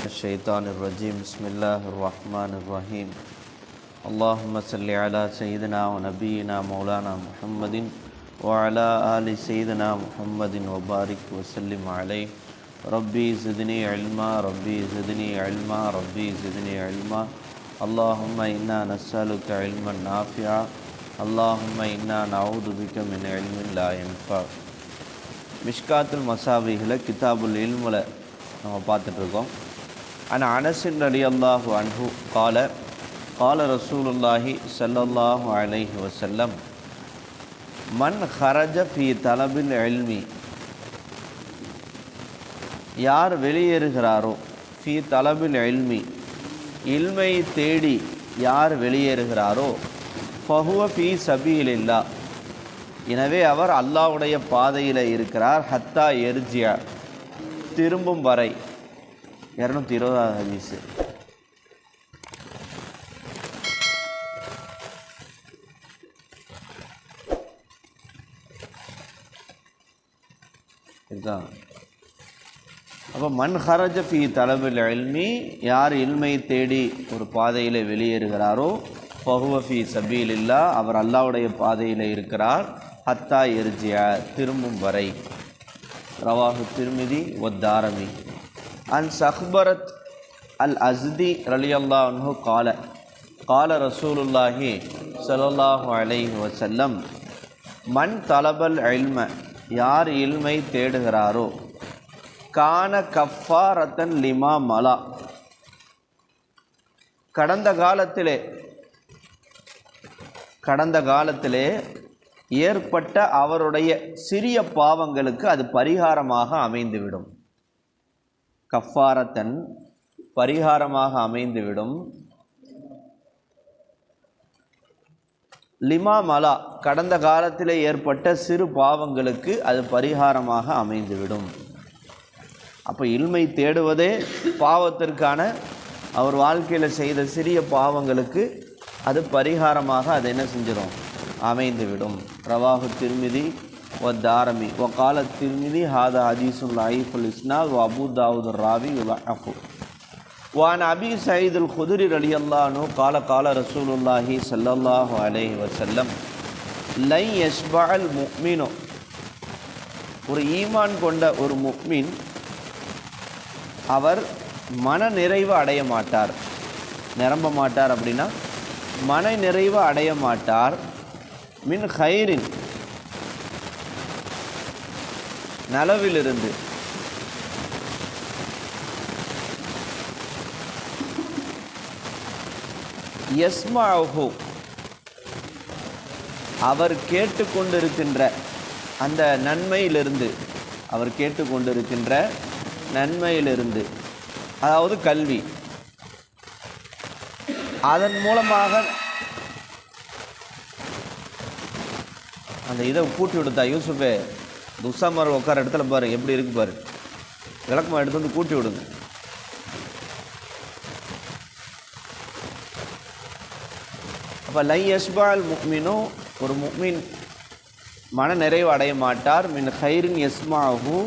الشيطان الرجيم بسم الله الرحمن الرحيم اللهم صل على سيدنا ونبينا مولانا محمد وعلى آل سيدنا محمد وبارك وسلم عليه ربي زدني علما ربي زدني علما ربي زدني علما اللهم إنا نسألك علما نافعا اللهم إنا نعوذ بك من علم لا ينفع மிஷ்காத்துல் மசாபிகளை கிதாபுல் இல்முல நம்ம பார்த்துட்ருக்கோம் ஆனால் அனசின் அலி அல்லாஹு அன்ஹு கால கால ரசூலுல்லாஹி ஸல்லல்லாஹு அலைஹி வஸல்லம் மன் ஹரஜ ஃபி தலபின் எல்மி யார் வெளியேறுகிறாரோ ஃபி தலபில் எல்மி இல்மை தேடி யார் வெளியேறுகிறாரோ ஃபஹுவ ஃபி சபீலில்லா எனவே அவர் அல்லாஹ்வுடைய பாதையில் இருக்கிறார் ஹத்தா எர்ஜியா திரும்பும் வரை. இரநூத்தி இருபதாவது ஹதீஸு இதுதான் அப்போ மண் ஹரஜ ஃபி தலபில் யார் இல்மை தேடி ஒரு பாதையில் வெளியேறுகிறாரோ பகுவஃபி ஃபி சபீலில்லா அவர் அல்லாவுடைய பாதையில் இருக்கிறார். ஹத்தா எரிஜியா திரும்பும் வரை. ரவாகு திருமிதி ஒத்தாரமி அன் சஹ்பரத் அல் அஸ்தி قال قال கால கால ரசூலுல்லாஹி الله عليه وسلم மன் தலபல் இல்ம யார் இல்மை தேடுகிறாரோ? கான கஃபாரத்தன் லிமா மலா. கடந்த காலத்திலே கடந்த காலத்திலே ஏற்பட்ட அவருடைய சிறிய பாவங்களுக்கு அது பரிகாரமாக அமைந்துவிடும். கஃபாரத்தன் பரிகாரமாக அமைந்துவிடும். லிமா மலா கடந்த காலத்தில் ஏற்பட்ட சிறு பாவங்களுக்கு அது பரிகாரமாக அமைந்துவிடும். அப்போ இல்மை தேடுவதே பாவத்திற்கான அவர் வாழ்க்கையில் செய்த சிறிய பாவங்களுக்கு அது பரிகாரமாக அது என்ன செஞ்சிடும் அமைந்துவிடும். ரவாஹு திருமிதி ஒ தாரமி ஒ கால திருமிதி ஹாதா ஹதீசுல் லைஃபுல் இஸ்னால் ஒ அபு தாவுது ராவி அஃபு வான் அபி சயீதுல் குதிரி அலி அல்லானு கால கால ரசூலுல்லாஹி சல்லல்லாஹு அலைஹி வசல்லம் லை யஸ்பால் முக்மினோ ஒரு ஈமான் கொண்ட ஒரு முக்மின் அவர் மன நிறைவு அடைய மாட்டார். நிரம்ப மாட்டார் அப்படின்னா மன நிறைவு அடைய மாட்டார். மின் ஹைரின் நலவிலிருந்து. எஸ்மாஹு அவர் கேட்டுக்கொண்டிருக்கின்ற அந்த நன்மையிலிருந்து அவர் கேட்டுக்கொண்டிருக்கின்ற நன்மையிலிருந்து அதாவது கல்வி. அதன் மூலமாக அந்த இதை பூட்டி விடுத்தா யூசுஃபே துசாமர் உட்கார இடத்துல பாரு எப்படி இருக்கு பாரு. விளக்கமாக எடுத்து வந்து கூட்டி விடுங்க. அப்போ லை யஸ்பால் முக்மினும் ஒரு முக்மின் மன நிறைவு அடைய மாட்டார். மின் ஹைரின் யஸ்மாஹூ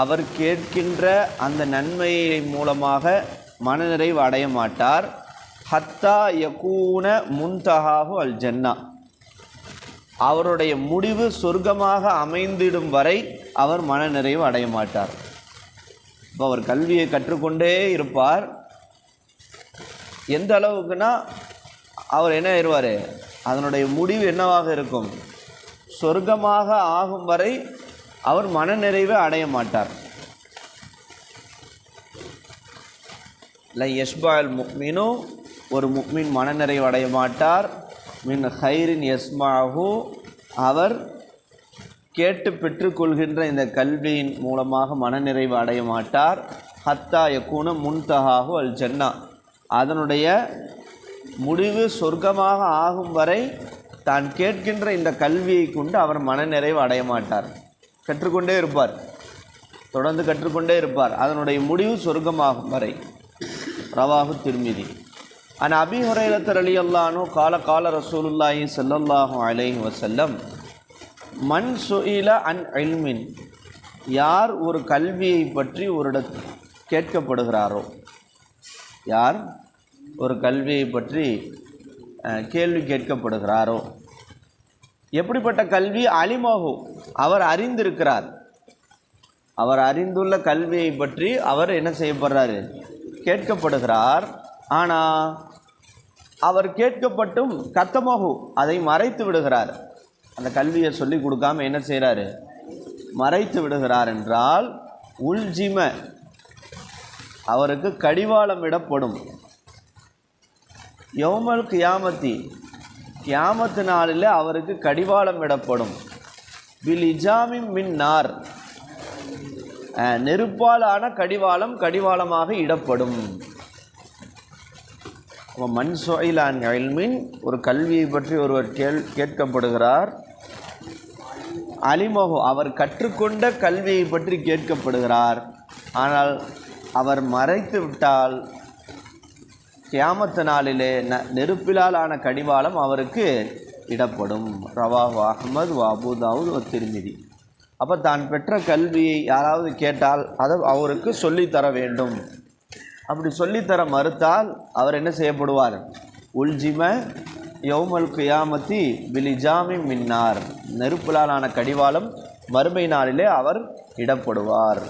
அவர் கேட்கின்ற அந்த நன்மையை மூலமாக மனநிறைவு அடைய மாட்டார். ஹத்தா யகூன முன்தஹாஹு அல் ஜன்னா. அவருடைய முடிவு சொர்க்கமாக அமைந்திடும் வரை அவர் மனநிறைவு அடைய மாட்டார். இப்போ அவர் கல்வியை கற்றுக்கொண்டே இருப்பார். எந்த அளவுக்குன்னா அவர் என்ன ஆயிடுவார் அதனுடைய முடிவு என்னவாக இருக்கும்? சொர்க்கமாக ஆகும் வரை அவர் மனநிறைவை அடைய மாட்டார். லை யஷ்பால் முக்மினும் ஒரு முக்மின் மனநிறைவு அடைய மாட்டார். மின் ஹைரின் யஸ்மாஹு அவர் கேட்டு பெற்றுக்கொள்கின்ற இந்த கல்வியின் மூலமாக மனநிறைவு அடைய மாட்டார். ஹத்தா யக்கூன முன்தகாகு அல் ஜன்னா. அதனுடைய முடிவு சொர்க்கமாக ஆகும் வரை தான் கேட்கின்ற இந்த கல்வியை கொண்டு அவர் மனநிறைவு அடைய மாட்டார். கற்றுக்கொண்டே இருப்பார். தொடர்ந்து கற்றுக்கொண்டே இருப்பார். அதனுடைய முடிவு சொர்க்கமாகும் வரை. ரவாகு திருமிதி. அன் அபி ஹுரைரத்தர் அலி அல்லானு கால கால ரசூலுல்லாஹி ஸல்லல்லாஹு அலைஹி வஸல்லம் மண் சுயில அன் அல்மின் யார் ஒரு கல்வியை பற்றி ஒரு கேட்கப்படுகிறாரோ? யார் ஒரு கல்வியை பற்றி கேள்வி கேட்கப்படுகிறாரோ? எப்படிப்பட்ட கல்வி? அலிமோகு அவர் அறிந்திருக்கிறார். அவர் அறிந்துள்ள கல்வியை பற்றி அவர் என்ன செய்யப்படுறாரு? கேட்கப்படுகிறார். ஆனால் அவர் கேட்கப்பட்டும் கத்தமகு அதை மறைத்து விடுகிறார். அந்த கல்வியை சொல்லி கொடுக்காம என்ன செய்கிறாரு மறைத்து விடுகிறார் என்றால் உள்ஜிம அவருக்கு கடிவாளம் இடப்படும். யோமல் கியாமத்தி கியாமத்து நாளில் அவருக்கு கடிவாளம் இடப்படும். பில் இஜாமி மின் நார். நெருப்பாலான கடிவாளம் கடிவாளமாக இடப்படும். அப்போ மண் சொயிலான் அயல்மின் ஒரு கல்வியை பற்றி ஒருவர் கேள் கேட்கப்படுகிறார். அலிமோகோ அவர் கற்றுக்கொண்ட கல்வியை பற்றி கேட்கப்படுகிறார். ஆனால் அவர் மறைத்து விட்டால் கியாமத்து நாளிலே ந நெருப்பிலால் ஆன கடிவாளம் அவருக்கு இடப்படும். ரவாஹு அகமது வாபுதாவுத் ஒரு திருமிதி. அப்போ தான் பெற்ற கல்வியை யாராவது கேட்டால் அதை அவருக்கு சொல்லித்தர வேண்டும். அப்படி சொல்லித்தர மறுத்தால் அவர் என்ன செய்யப்படுவார்? உல்ஜிம யௌமல் கியாமத்தி பிலிஜாமி மின்னார். நெருப்பிலாலான கடிவாளம் மறுமை நாளிலே அவர் இடப்படுவார்.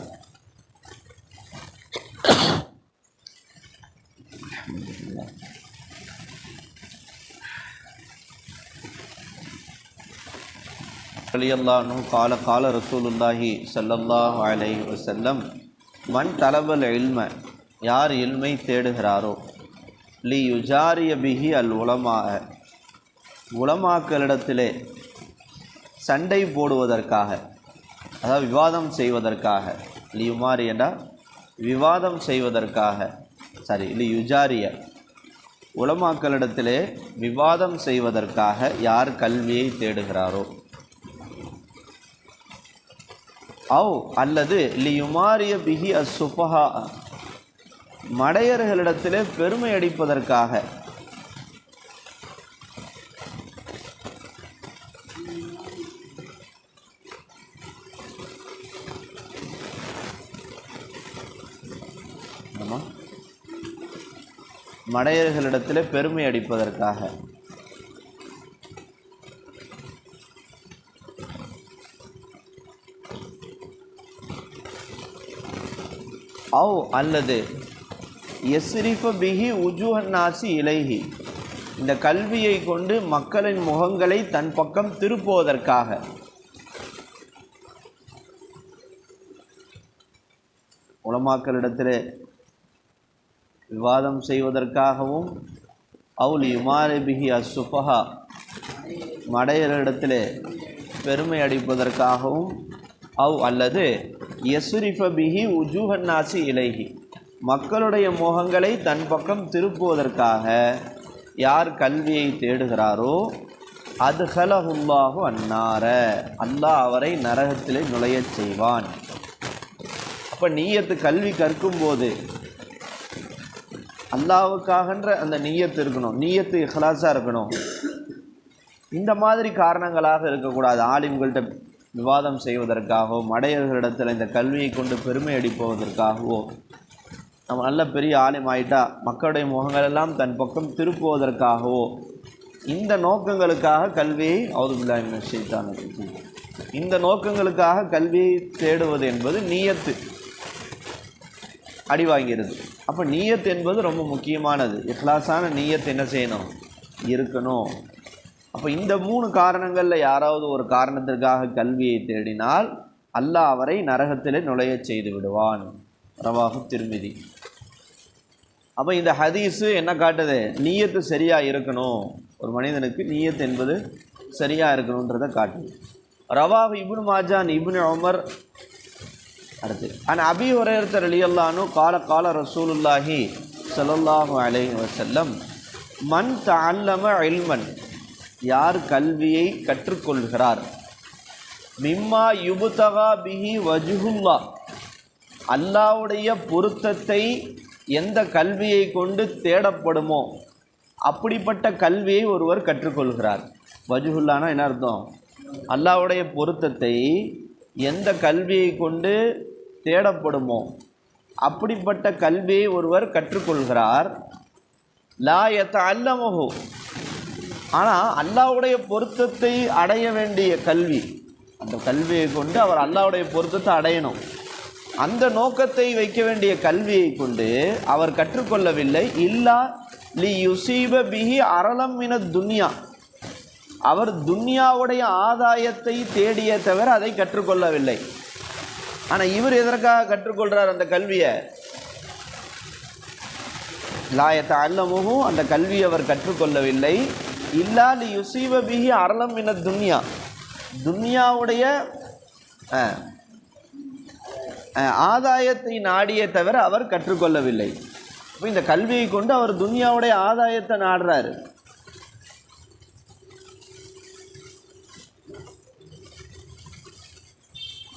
அலியல்லானு கால கால ரசூலுல்லாஹி சல்லல்லாஹ் அலை வசல்லம் மண் தலபல் இல்ம யார் இல்மை தேடுகிறாரோ? லி யுஜாரிய பிகி அல் உலமாக உலமாக்களிடத்திலே சண்டை போடுவதற்காக அதாவது விவாதம் செய்வதற்காக லி என்றால் விவாதம் செய்வதற்காக சாரி லி யுஜாரிய. உலமாக்களிடத்திலே விவாதம் செய்வதற்காக யார் கல்வியை தேடுகிறாரோ? அவ் அல்லது லியுமாரிய பிகி அஸ் சுபஹா மடையர்களிடத்திலே பெருமை அடிப்பதற்காக. மடையர்களிடத்தில் மடையர்களிடத்திலே பெருமை அடிப்பதற்காக. அவ் அல்லது எஸ்ரிஃப பிஹி உஜுஹன்னாசி இலைஹி இந்த கல்வியை கொண்டு மக்களின் முகங்களை தன் பக்கம் திருப்புவதற்காக. உலமாக்களிடத்தில் விவாதம் செய்வதற்காகவும் அவுல் யுமாரி பிஹி அசுஃபஹா மடையரிடத்தில் பெருமை அடிப்பதற்காகவும் அவ் அல்லது எசுரிஃபபிஹி உஜூஹன்னாசி இலைகி இலைஹி. மக்களுடைய முகங்களை தன் பக்கம் திருப்புவதற்காக யார் கல்வியை தேடுகிறாரோ அது ஹலஹுல்லாஹு அன்னார. அல்லாஹ் அவரை நரகத்திலே நுழையச் செய்வான். அப்போ நீயத்து கல்வி கற்கும்போது அல்லாவுக்காகன்ற அந்த நீயத்து இருக்கணும் நீயத்து இஹ்லாஸாக இருக்கணும். இந்த மாதிரி காரணங்களாக இருக்கக்கூடாது. ஆலிம்கள்ட்ட விவாதம் செய்வதற்காகவோ மடையர்களிடத்தில் இந்த கல்வியை கொண்டு பெருமை அடிப்போவதற்காகவோ நம்ம நல்ல பெரிய ஆலிம் ஆயிட்டா மக்களுடைய முகங்களெல்லாம் தன் பக்கம் திருப்புவதற்காகவோ. இந்த நோக்கங்களுக்காக கல்வியை அவுதுபில்லாஹிமின ஷைத்தான் இந்த நோக்கங்களுக்காக கல்வியை தேடுவது என்பது நீயத்து. அடி வாங்கிறது. அப்போ நீயத் என்பது ரொம்ப முக்கியமானது. இஹ்லாஸான நீயத் என்ன செய்யணும்? இருக்கணும். அப்போ இந்த மூணு காரணங்களில் யாராவது ஒரு காரணத்திற்காக கல்வியை தேடினால் அல்லாஹ் அவரை நரகத்திலே நுழையச் செய்து விடுவான். ரவாகு திருமிதி. அப்போ இந்த ஹதீஸு என்ன காட்டுது? நீயத்து சரியாக இருக்கணும். ஒரு மனிதனுக்கு நீயத்து என்பது சரியாக இருக்கணுன்றதை காட்டுது. ரவாஹ் இபுன் மாஜான் இபுன் உமர் அடுத்து ஆனால் அபி உரையர்த்தர் அலியல்லானு கால கால ரசூலுல்லாஹி ஸல்லல்லாஹு அலை வசல்லம் மன் தஅல்லம இல்மன் யார் கல்வியை கற்றுக்கொள்கிறார்? மிம்மா யுபுதகா பிஹி வஜுகுல்லா அல்லாவுடைய பொருத்தத்தை எந்த கல்வியை கொண்டு தேடப்படுமோ அப்படிப்பட்ட கல்வியை ஒருவர் கற்றுக்கொள்கிறார். வஜுகுல்லானா என்ன அர்த்தம்? அல்லாவுடைய பொருத்தத்தை எந்த கல்வியை கொண்டு தேடப்படுமோ அப்படிப்பட்ட கல்வியை ஒருவர் கற்றுக்கொள்கிறார். லா எத்த அல்லமஹு ஆனால் அல்லாவுடைய பொருத்தத்தை அடைய வேண்டிய கல்வி அந்த கல்வியை கொண்டு அவர் அல்லாவுடைய பொருத்தத்தை அடையணும். அந்த நோக்கத்தை வைக்க வேண்டிய கல்வியை கொண்டு அவர் கற்றுக்கொள்ளவில்லை. இல்லா லி யுசீப பிஹி அரளம் மின துன்யா. அவர் துன்யாவுடைய ஆதாயத்தை தேடிய தவிர அதை கற்றுக்கொள்ளவில்லை. ஆனால் இவர் எதற்காக கற்றுக்கொள்கிறார் அந்த கல்வியை? லாயத்தை அல்லமுகும் அந்த கல்வியை அவர் கற்றுக்கொள்ளவில்லை. இல்லா லி யுசீப பிஹி அரளம் மின துன்யா. துன்யாவுடைய ஆதாயத்தை நாடியே தவிர அவர் கற்றுக்கொள்ளவில்லை. இப்போ இந்த கல்வியை கொண்டு அவர் துன்யாவுடைய ஆதாயத்தை நாடுறாரு.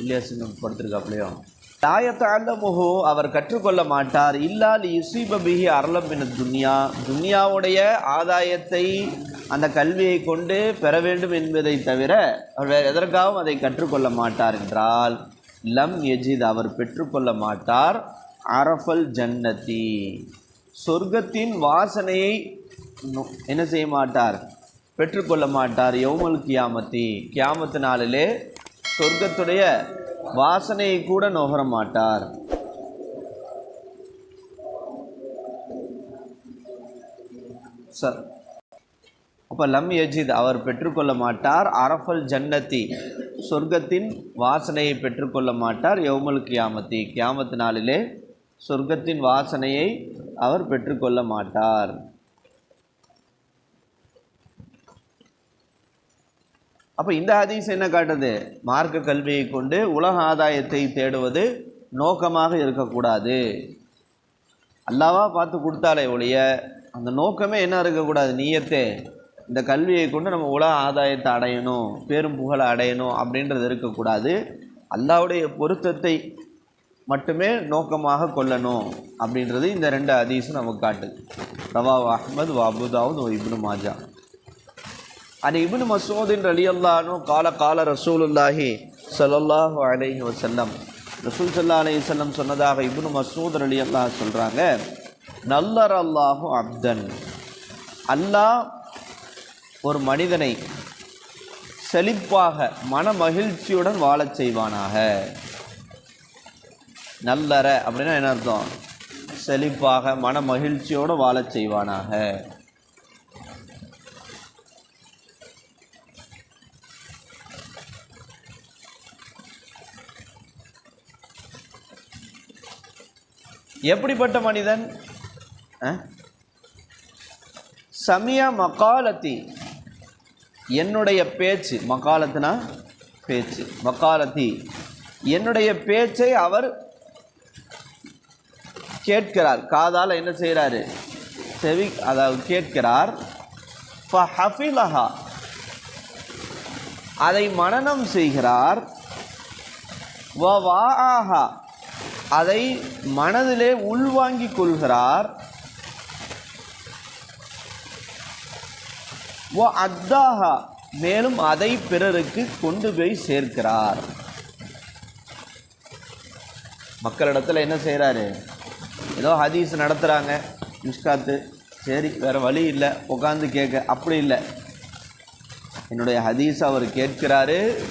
இல்லையா சிங்கம் படுத்திருக்காப்லையோ தாயத்த அவர் கற்றுக்கொள்ள மாட்டார். இல்லால் யுசீப பிஹி அரளம் என துன்யா. துன்யாவுடைய ஆதாயத்தை அந்த கல்வியை கொண்டு பெற வேண்டும் என்பதை தவிர அவர் வேறு எதற்காகவும் அதை கற்றுக்கொள்ள மாட்டார் என்றால் லம் எஜித் அவர் பெற்றுக்கொள்ள மாட்டார். அரஃபல் ஜன்னதி. சொர்க்கத்தின் வாசனையை என்ன செய்ய மாட்டார்? பெற்றுக்கொள்ள மாட்டார் யோமல் கியாமத்தி. கியாமத்து நாளிலே சொர்க்கத்துடைய வாசனையை கூட நுகர மாட்டார். சார் அப்போ லம் யஜித் அவர் பெற்றுக்கொள்ள மாட்டார். அரஃபல் ஜன்னத்தி சொர்க்கத்தின் வாசனையை பெற்றுக்கொள்ள மாட்டார். யவுமல் கியாமத்தி கியாமத்து நாளிலே சொர்க்கத்தின் வாசனையை அவர் பெற்றுக்கொள்ள மாட்டார். அப்போ இந்த ஹதீஸ் என்ன காட்டுது? மார்க்க கல்வியை கொண்டு உலக ஆதாயத்தை தேடுவது நோக்கமாக இருக்கக்கூடாது. அல்லாவா பார்த்து கொடுத்தாலே ஒழிய அந்த நோக்கமே என்ன இருக்கக்கூடாது? நீயத்தே. இந்த கல்வியை கொண்டு நம்ம உலக ஆதாயத்தை அடையணும் பேரும் புகழை அடையணும் அப்படின்றது இருக்கக்கூடாது. அல்லாவுடைய பொருத்தத்தை மட்டுமே நோக்கமாக கொள்ளணும் அப்படின்றது இந்த ரெண்டு ஹதீஸும் நமக்கு காட்டுது. ரவா அஹ்மது வாபுதாவும் இப்னு மாஜா. அது இப்னு மசூதின் ரலியல்லானு கால கால ரசூலுல்லாஹி ஸல்லல்லாஹு அலைஹி வசல்லம் ரசூல் சல்லா அலி செல்லம் சொன்னதாக இப்னு மசூத் ரலியல்லாஹு சொல்கிறாங்க நல்லர் அல்லாஹு அப்தன். அல்லாஹ் ஒரு மனிதனை செழிப்பாக மன மகிழ்ச்சியுடன் வாழச் செய்வானாக. நல்லற அப்படின்னா என்ன அர்த்தம்? செழிப்பாக மன மகிழ்ச்சியோடு வாழச் செய்வானாக. எப்படிப்பட்ட மனிதன்? சமியா மகாலத்தி என்னுடைய பேச்சு மக்காலத்துனா பேச்சு மக்காலத்தி என்னுடைய பேச்சை அவர் கேட்கிறார். காதால் என்ன செய்கிறாரு செவி அதாவது கேட்கிறார். ஹஃபிலஹா. அதை மனநம் செய்கிறார். வ வாஆஹா அதை மனதிலே உள்வாங்கிக் கொள்கிறார். ஓ அத்தாஹா. மேலும் அதை பிறருக்கு கொண்டு போய் சேர்க்கிறார். மக்களிடத்தில் என்ன செய்கிறாரு ஏதோ ஹதீஸ் நடத்துகிறாங்க மிஷ்காத்து சரி வேறு வழி இல்லை. உட்காந்து கேட்க அப்படி இல்லை. என்னுடைய ஹதீஸ் அவர் கேட்கிறாரு.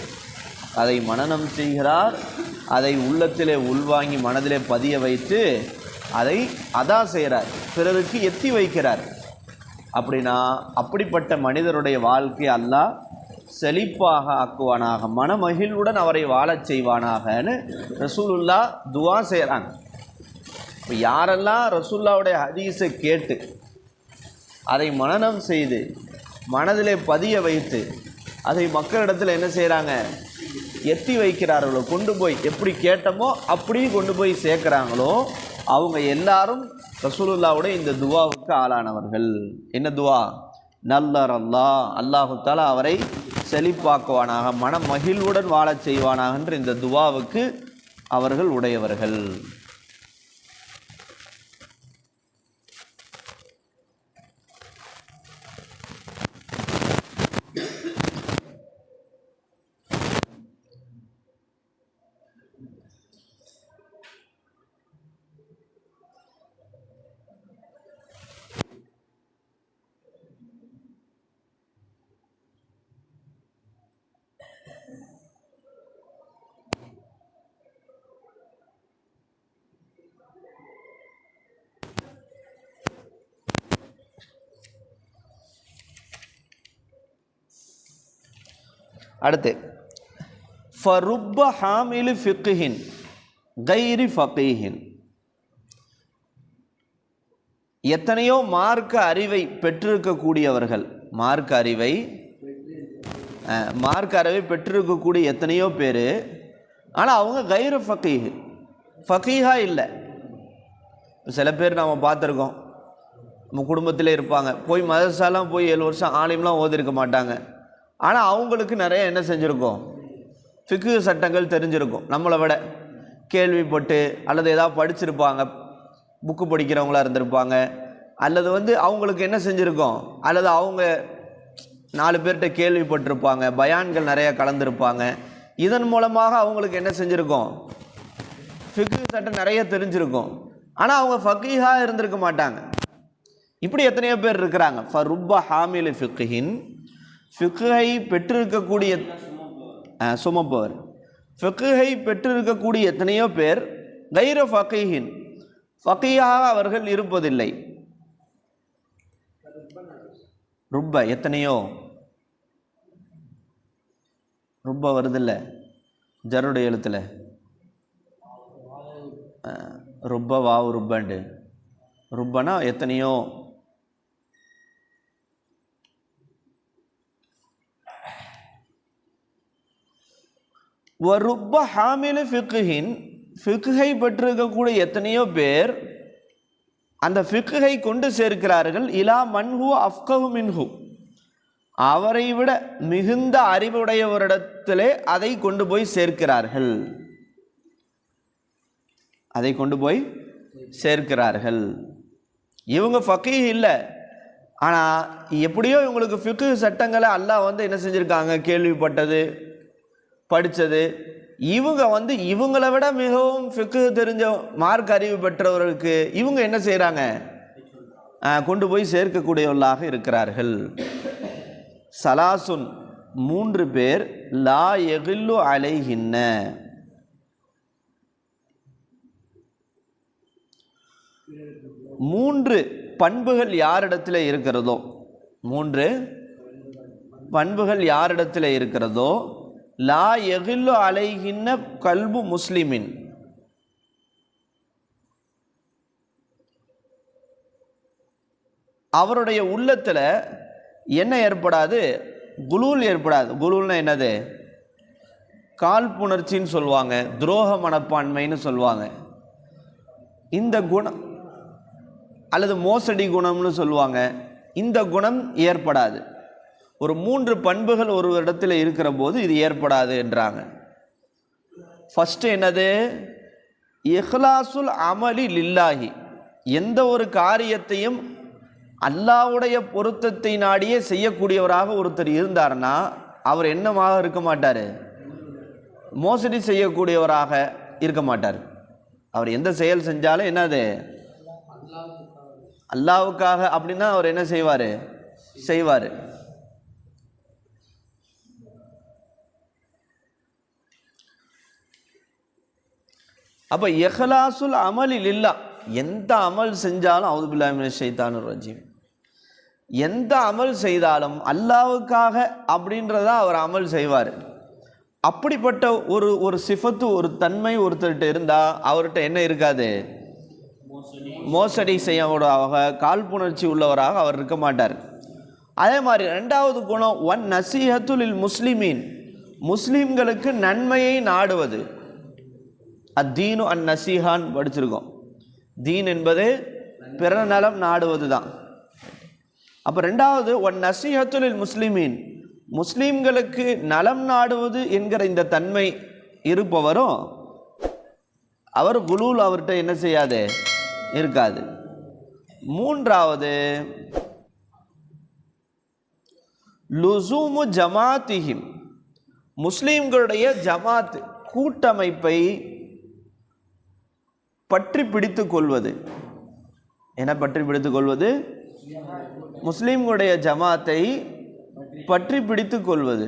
அதை மனனம் செய்கிறார். அதை உள்ளத்திலே உள்வாங்கி மனதிலே பதிய வைத்து அதை அதா செய்கிறார் பிறருக்கு எத்தி வைக்கிறார். அப்படின்னா அப்படிப்பட்ட மனிதருடைய வாழ்க்கை அல்லாஹ் செழிப்பாக ஆக்குவானாக மனமகிழ்வுடன் அவரை வாழச் செய்வானாகன்னு ரசூலுல்லா துவா செய்கிறாங்க இப்போ யாரெல்லாம் ரசூல்லாவுடைய ஹதீஸை கேட்டு அதை மனனம் செய்து மனதிலே பதிய வைத்து அதை மக்களிடத்தில் என்ன செய்கிறாங்க எத்தி வைக்கிறார்களோ கொண்டு போய் எப்படி கேட்டோமோ அப்படியும் கொண்டு போய் சேர்க்குறாங்களோ அவங்க எல்லாரும் ரசூலுல்லாவுடைய இந்த துவாவுக்கு ஆளானவர்கள். என்ன துவா? நல்லர் அல்லாஹ் அல்லாஹு தாலா அவரை செழிப்பாக்குவானாக மன மகிழ்வுடன் வாழச் செய்வானாக என்று இந்த துவாவுக்கு அவர்கள் உடையவர்கள். அடுத்து ஃபருப்ப ஹாமிலு ஃபிக்குஹின் கைரி ஃபக்கீஹின் எத்தனையோ மார்க்க அறிவை பெற்றிருக்கக்கூடியவர்கள் மார்க்க அறிவை மார்க்க அறிவை பெற்றிருக்கக்கூடிய எத்தனையோ பேர் ஆனால் அவங்க கைர ஃபக்கீஹ் ஃபக்கீஹா இல்லை. சில பேர் நாம் பார்த்துருக்கோம். நம்ம குடும்பத்தில் இருப்பாங்க. போய் மதரசாலாம் போய் ஏழு வருஷம் ஆலயம்லாம் ஓதிருக்க மாட்டாங்க. ஆனால் அவங்களுக்கு நிறைய என்ன செஞ்சுருக்கோம்? ஃபிக்கு சட்டங்கள் தெரிஞ்சிருக்கும் நம்மளை விட. கேள்விப்பட்டு அல்லது ஏதாவது படிச்சிருப்பாங்க புக்கு படிக்கிறவங்களா இருந்திருப்பாங்க. அல்லது வந்து அவங்களுக்கு என்ன செஞ்சுருக்கோம்? அல்லது அவங்க நாலு பேர்கிட்ட கேள்விப்பட்டிருப்பாங்க பயான்கள் நிறைய கலந்துருப்பாங்க. இதன் மூலமாக அவங்களுக்கு என்ன செஞ்சுருக்கோம்? ஃபிக்கு சட்டம் நிறைய தெரிஞ்சிருக்கும். ஆனால் அவங்க ஃபக்கீஹா இருந்திருக்க மாட்டாங்க. இப்படி எத்தனையோ பேர் இருக்கிறாங்க. ஃபருப்ப ஹாமில் ஃபிக்கின் ஃபிக்குஹை பெற்றிருக்கக்கூடிய சுமப்பவர். ஃபிக்குஹை பெற்றிருக்கக்கூடிய எத்தனையோ பேர்? கைர ஃபக்கீஹின் ஃபக்கையாக அவர்கள் இருப்பதில்லை. ருப்ப எத்தனையோ? ருப்ப வருதில்ல. ஜருடைய எழுத்தில். ஆ, ருப்ப வாவு ருப்பண்டு ருப்பனா எத்தனையோ? ருப்ப ஹாமிலு ஃபிக்குஹின் ஃபிக்குஹை பெற்றிருக்கக்கூடிய எத்தனையோ பேர் அந்த ஃபிக்குஹை கொண்டு சேர்க்கிறார்கள். இலா மன்ஹு அஃப்கஹு மின்ஹு அவரை விட மிகுந்த அறிவுடையவரிடத்திலே அதை கொண்டு போய் சேர்க்கிறார்கள். அதை கொண்டு போய் சேர்க்கிறார்கள். இவங்க ஃபக்கீ இல்லை. ஆனால் எப்படியோ இவங்களுக்கு ஃபிக்கு சட்டங்களை அல்லாஹ் வந்து என்ன செஞ்சுருக்காங்க? கேள்விப்பட்டது. படித்தது இவங்க வந்து இவங்களை விட மிகவும் ஃபிக்கு தெரிஞ்ச மார்க் அறிவு பெற்றவர்களுக்கு இவங்க என்ன செய்கிறாங்க கொண்டு போய் சேர்க்கக்கூடியவர்களாக இருக்கிறார்கள். சலாசுன் மூன்று பேர் லா எகில்லு அலைகின்ன மூன்று பண்புகள் யாரிடத்தில் இருக்கிறதோ? மூன்று பண்புகள் யாரிடத்தில் இருக்கிறதோ? லா எகில்லு அலைகின்ன கல்பு முஸ்லிமின். அவருடைய உள்ளத்தில் என்ன ஏற்படாது? குலூல் ஏற்படாது. குலூல்னா என்னது? காழ்ப்புணர்ச்சின்னு சொல்லுவாங்க. துரோக மனப்பான்மைன்னு சொல்லுவாங்க. இந்த குணம் அல்லது மோசடி குணம்னு சொல்லுவாங்க. இந்த குணம் ஏற்படாது. ஒரு மூன்று பண்புகள் ஒரு இடத்துல இருக்கிற போது இது ஏற்படாது என்றாங்க. ஃபஸ்ட்டு என்னது? இஹ்லாசுல் அமலி லில்லாஹி. எந்த ஒரு காரியத்தையும் அல்லாவுடைய பொருத்தத்தை நாடியே செய்யக்கூடியவராக ஒருத்தர் இருந்தார்னா அவர் என்னமாக இருக்க மாட்டார்? மோசடி செய்யக்கூடியவராக இருக்க மாட்டார். அவர் எந்த செயல் செஞ்சாலும் என்னது? அல்லாவுக்காக அப்படின்னா அவர் என்ன செய்வார்? செய்வார். அப்போ எஹலாசுல் அமலில் இல்லா எந்த அமல் செஞ்சாலும் அவுது பில்லாமின ஷைத்தானு ரஜீம். எந்த அமல் செய்தாலும் அல்லாவுக்காக அப்படின்றத அவர் அமல் செய்வார். அப்படிப்பட்ட ஒரு ஒரு சிஃபத்து ஒரு தன்மை ஒருத்தர்கிட்ட இருந்தால் அவர்கிட்ட என்ன இருக்காது? மோசடி செய்யவராக காழ்ப்புணர்ச்சி உள்ளவராக அவர் இருக்க மாட்டார். அதே மாதிரி ரெண்டாவது குணம் ஒன் நசீஹத்துலில் முஸ்லிமீன். முஸ்லீம்களுக்கு நன்மையை நாடுவது. அத்தீனு அன் நசீஹான் படிச்சிருக்கோம். தீன் என்பது பிற நலம் நாடுவது தான் அப்போ ரெண்டாவது ஒன் நசீஹத்துலில் முஸ்லிமீன். முஸ்லீம்களுக்கு நலம் நாடுவது என்கிற இந்த தன்மை இருப்பவரும் அவர் குலூல் அவர்கிட்ட என்ன செய்யாது? இருக்காது. மூன்றாவது லுசூமு ஜமாத்திஹிம். முஸ்லீம்களுடைய ஜமாத் கூட்டமைப்பை பற்றி பிடித்து கொள்வது. என்ன பற்றி பிடித்து கொள்வது? முஸ்லீம்களுடைய ஜமாத்தை பற்றி பிடித்து கொள்வது.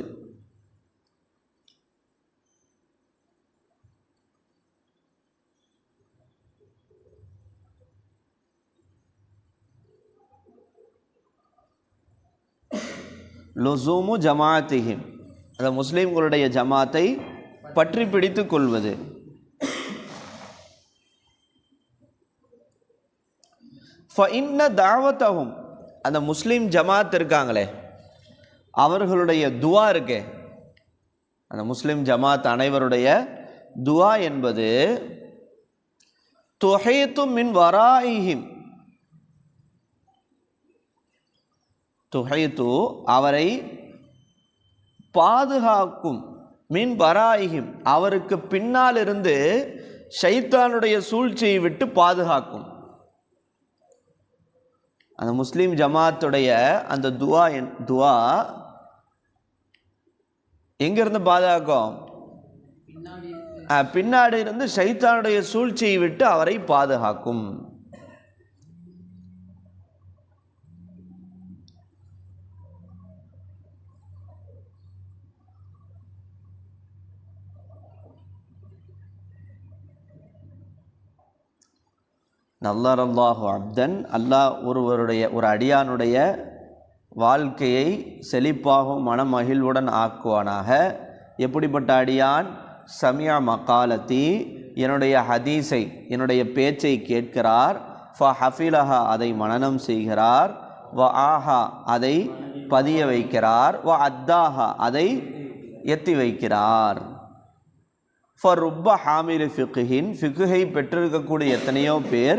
லொசூமு ஜமாத்திஹிம் அந்த முஸ்லீம்களுடைய ஜமாத்தை பற்றி பிடித்து கொள்வது. இன்ன தாவத்தகும் அந்த முஸ்லீம் ஜமாத் இருக்காங்களே அவர்களுடைய துவா இருக்கே. அந்த முஸ்லீம் ஜமாத் அனைவருடைய துவா என்பது துஹைத்து மின் வராயிஹிம் துஹைத்து அவரை பாதுகாக்கும் மின் வராயிஹிம் அவருக்கு பின்னால் இருந்து ஷைத்தானுடைய சூழ்ச்சியை விட்டு பாதுகாக்கும். அந்த முஸ்லீம் ஜமாத்துடைய அந்த துவா என் துவா எங்கிருந்து பாதுகாக்கும்? பின்னாடி இருந்து. ஷைத்தானுடைய சூழ்ச்சியை விட்டு அவரை பாதுகாக்கும். நல்லார் அல்லாஹு அப்தன். அல்லாஹ் ஒருவருடைய ஒரு அடியானுடைய வாழ்க்கையை செழிப்பாகவும் மனமகிழ்வுடன் ஆக்குவானாக. எப்படிப்பட்ட அடியான்? சமியா மக்காலத்தி என்னுடைய ஹதீஸை என்னுடைய பேச்சை கேட்கிறார். ஃப ஹஃபிலஹா அதை மனனம் செய்கிறார். வ ஆஹா அதை பதிய வைக்கிறார். வ அத்தாஹா அதை எத்தி வைக்கிறார். ஃபருப்ப ஹாமில் ஃபிக்குஹின் ஃபிக்குஹை பெற்றிருக்கக்கூடிய எத்தனையோ பேர்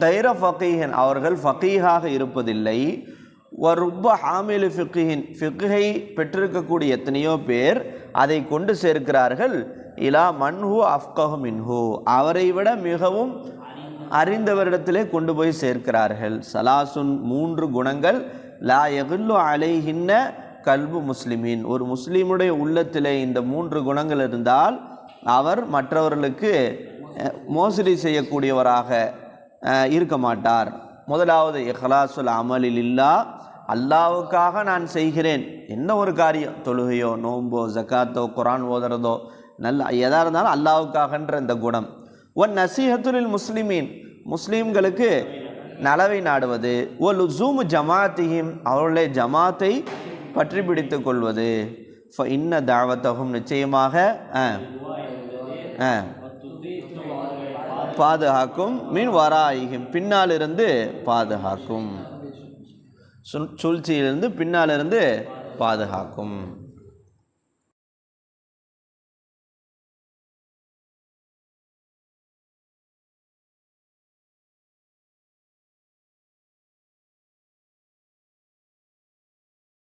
தைர ஃபகீஹன் அவர்கள் ஃபகீஹாக இருப்பதில்லை. வருப்ப ஹாமிலு ஃபிக்குஹின் ஃபிக்குஹை பெற்றிருக்கக்கூடிய எத்தனையோ பேர் அதை கொண்டு சேர்க்கிறார்கள். இலா மன்ஹு அஃப்கஹு மின்ஹு. அவரை விட மிகவும் அறிந்தவரிடத்திலே கொண்டு போய் சேர்க்கிறார்கள். சலாசுன் மூன்று குணங்கள். லா எகுல்லு அலைஹின்ன கல்பு முஸ்லிமின். ஒரு முஸ்லீமுடைய உள்ளத்திலே இந்த மூன்று குணங்கள் இருந்தால் அவர் மற்றவர்களுக்கு மோசடி செய்யக்கூடியவராக இருக்க மாட்டார். முதலாவது இஹ்லாசுல் அமலில் இல்லா அல்லாவுக்காக நான் செய்கிறேன். என்ன ஒரு காரியம்? தொழுகையோ நோன்போ ஜக்காத்தோ குரான் ஓதுறதோ நல்ல எதாக இருந்தாலும் அல்லாவுக்காகன்ற இந்த குணம். ஒன் நசீஹத்துலில் முஸ்லிமீன் முஸ்லீம்களுக்கு நலவை நாடுவது. ஒ லுசூமு ஜமாத்திஹிம் அவர்களுடைய ஜமாத்தை பற்றி பிடித்து கொள்வது. இன்ன தாவத்தகும் நிச்சயமாக ஆ, பாதுகாக்கும். மீன் வராயிகும் பின்னாலிருந்து பாதுகாக்கும். சூழ்ச்சியிலிருந்து பின்னாலிருந்து பாதுகாக்கும்.